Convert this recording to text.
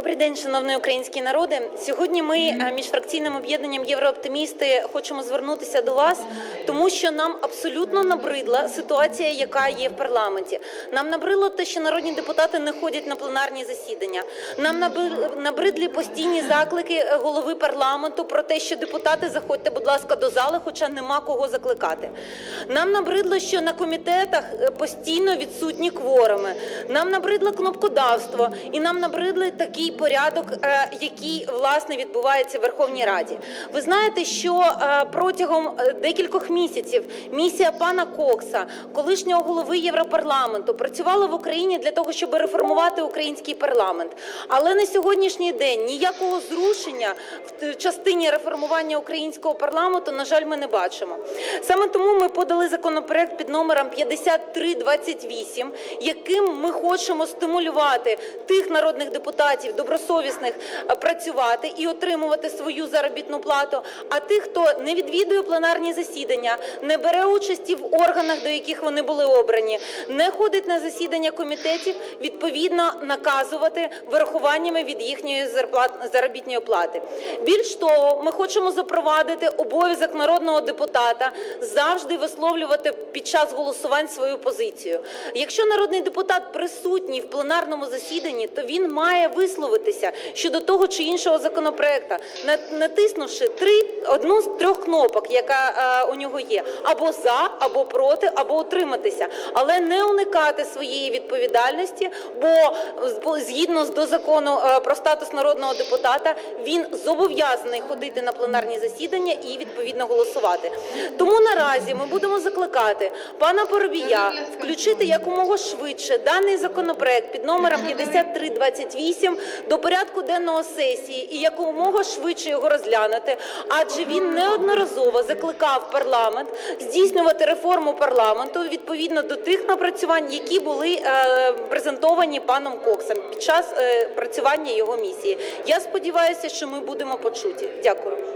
Добрий день, шановний український народи. Сьогодні ми е, міжфракційним об'єднанням Єврооптимісти хочемо звернутися до вас, тому що нам абсолютно набридла ситуація, яка є в парламенті. Нам набридло те, що народні депутати не ходять на пленарні засідання. Нам набридлі постійні заклики е, голови парламенту про те, що депутати заходьте, будь ласка, до зали, хоча нема кого закликати. Нам набридло, що на комітетах е, постійно відсутні кворуми. Нам набридло кнопкодавство, і нам набридли такий порядок, е, який власне відбувається в Верховній Раді. Ви знаєте, що е, протягом е, декількох місяців місія пана Кокса, колишнього голови Європарламенту, працювала в Україні для того, щоб реформувати український парламент. Але на сьогоднішній день ніякого зрушення в частині реформування українського парламенту, на жаль, ми не бачимо. Саме тому ми подали законопроект під номером 5328, яким ми хочемо стимулювати тих народних депутатів добросовісних е, працювати і отримувати свою заробітну плату. А тих, хто не відвідує пленарні засідання, не бере участі в органах, до яких вони були обрані, не ходить на засідання комітетів, відповідно наказувати вирахуваннями від їхньої заробітної плати. Більш того, ми хочемо запровадити обов'язок народного депутата завжди висловлювати під час голосувань свою позицію. Якщо народний депутат присутній в пленарному засіданні, то він має висловитися щодо того чи іншого законопроекта, натиснувши три одну з трьох кнопок, яка е, у нього є, або за, або проти, або утриматися, але не уникати своєї відповідальності, бо згідно з до закону е, про статус народного депутата він зобов'язаний ходити на пленарні засідання і відповідно голосувати. Тому наразі ми будемо закликати пана Поробія включити якомога швидше даний законопроект під номером 5328 до порядку денного сесії і якомога швидше його розглянути, адже він неодноразово закликав парламент здійснювати реформу парламенту відповідно до тих напрацювань, які були е, презентовані паном Коксом під час е, працювання його місії. Я сподіваюся, що ми будемо почуті. Дякую.